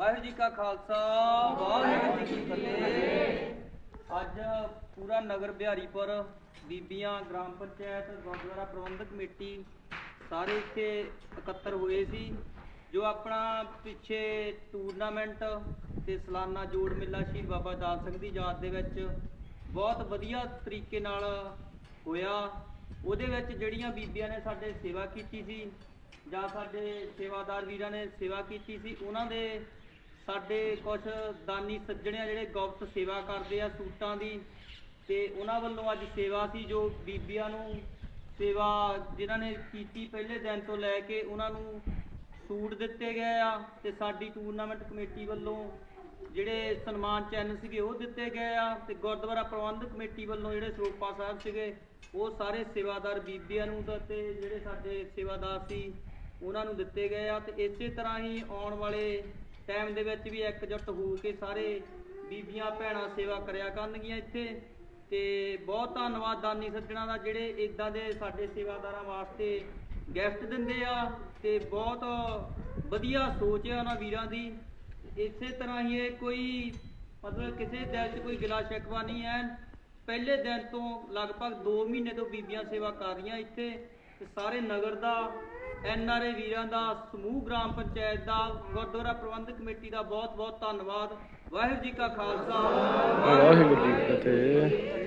ਕਾ ਖਾਲਸਾ, ਵਾਹਿਗੁਰੂ ਜੀ ਕੀ ਫਤਿਹ। ਅੱਜ ਪੂਰਾ ਨਗਰ ਬਿਹਾਰੀਪੁਰ, ਬੀਬੀਆਂ ਗ੍ਰਾਮ ਪੰਚਾਇਤ, ਗੁਰਦੁਆਰਾ ਪ੍ਰਬੰਧਕ ਕਮੇਟੀ ਸਾਰੇ ਇੱਥੇ ਇਕੱਤਰ ਹੋਏ ਸੀ, ਜੋ ਆਪਣਾ ਪਿੱਛੇ ਟੂਰਨਾਮੈਂਟ ਤੇ ਸਾਲਾਨਾ ਜੋੜ ਮੇਲਾ ਸ਼ਹੀਦ ਬਾਬਾ ਦਾਲ ਸਿੰਘ ਦੀ ਯਾਦ ਦੇ ਵਿੱਚ ਬਹੁਤ ਵਧੀਆ ਤਰੀਕੇ ਨਾਲ ਹੋਇਆ। ਉਹਦੇ ਵਿੱਚ ਜਿਹੜੀਆਂ ਬੀਬੀਆਂ ਨੇ ਸਾਡੇ ਸੇਵਾ ਕੀਤੀ ਸੀ ਜਾਂ ਸਾਡੇ ਸੇਵਾਦਾਰ ਵੀਰਾਂ ਨੇ ਸੇਵਾ ਕੀਤੀ ਸੀ, ਉਹਨਾਂ ਦੇ ਸਾਡੇ ਕੁਝ ਦਾਨੀ ਸੱਜਣਿਆ ਜਿਹੜੇ ਗੁਪਤ ਸੇਵਾ ਕਰਦੇ ਆ ਸੂਟਾਂ ਦੀ, ਤੇ ਉਹਨਾਂ ਵੱਲੋਂ ਅੱਜ ਸੇਵਾ ਸੀ ਜੋ ਬੀਬੀਆਂ ਨੂੰ ਸੇਵਾ ਜਿਨ੍ਹਾਂ ਨੇ ਕੀਤੀ ਪਹਿਲੇ ਦਿਨ ਤੋਂ ਲੈ ਕੇ ਉਹਨਾਂ ਨੂੰ ਸੂਟ ਦਿੱਤੇ ਗਏ ਆ, ਤੇ ਸਾਡੀ ਟੂਰਨਾਮੈਂਟ ਕਮੇਟੀ ਵੱਲੋਂ ਜਿਹੜੇ ਸਨਮਾਨ ਚੈਨਲ ਸੀਗੇ ਉਹ ਦਿੱਤੇ ਗਏ ਆ, ਤੇ ਗੁਰਦੁਆਰਾ ਪ੍ਰਬੰਧਕ ਕਮੇਟੀ ਵੱਲੋਂ ਜਿਹੜੇ ਸਰੋਪਾ ਸਾਹਿਬ ਸੀਗੇ, ਉਹ ਸਾਰੇ ਸੇਵਾਦਾਰ ਬੀਬੀਆਂ ਨੂੰ ਤਾਂ ਤੇ ਜਿਹੜੇ ਸਾਡੇ ਸੇਵਾਦਾਰ ਸੀ, ਉਹਨਾਂ ਨੂੰ ਦਿੱਤੇ ਗਏ ਆ, ਤੇ ਇਸੇ ਤਰ੍ਹਾਂ ਹੀ ਆਉਣ ਵਾਲੇ ਟਾਈਮ ਦੇ ਵਿੱਚ ਵੀ ਇਕਜੁੱਟ ਹੋ ਕੇ ਸਾਰੇ ਬੀਬੀਆਂ ਭੈਣਾਂ ਸੇਵਾ ਕਰਿਆ ਕਰਨਗੀਆਂ ਇੱਥੇ। ਤੇ ਬਹੁਤ ਧੰਨਵਾਦ ਦਾਨੀ ਸੱਜਣਾ ਦਾ ਜਿਹੜੇ ਇਦਾਂ ਦੇ ਸਾਡੇ ਸੇਵਾਦਾਰਾਂ ਵਾਸਤੇ ਗਿਫਟ ਦਿੰਦੇ ਆ ਤੇ ਬਹੁਤ ਵਧੀਆ ਸੋਚ ਹੈ ਉਹਨਾਂ ਵੀਰਾਂ ਦੀ। ਇਸੇ ਤਰ੍ਹਾਂ ਹੀ ਇਹ ਕੋਈ ਮਤਲਬ ਕਿਸੇ ਦਿਲ 'ਚ ਕੋਈ ਗਿਲਾ ਸ਼ਿਕਵਾ ਨਹੀਂ ਹੈ ਪਹਿਲੇ ਦਿਨ ਤੋਂ ਲਗਭਗ 2 ਮਹੀਨੇ ਤੋਂ ਬੀਬੀਆਂ ਸੇਵਾ ਕਰ ਰਹੀਆਂ ਇੱਥੇ ਤੇ ਸਾਰੇ ਨਗਰ ਦਾ ਐਨ ਆਰ ਏ ਵੀਰਾਂ ਦਾ, ਸਮੂਹ ਗ੍ਰਾਮ ਪੰਚਾਇਤ ਦਾ, ਗੁਰਦੁਆਰਾ ਪ੍ਰਬੰਧਕ ਕਮੇਟੀ ਦਾ ਬਹੁਤ ਬਹੁਤ ਧੰਨਵਾਦ। ਵਾਹਿਗੁਰੂ ਜੀ ਕਾ ਖਾਲਸਾ। ਵਾਹਿਗੁਰੂ ਜੀ ਕੀ ਫਤਿਹ।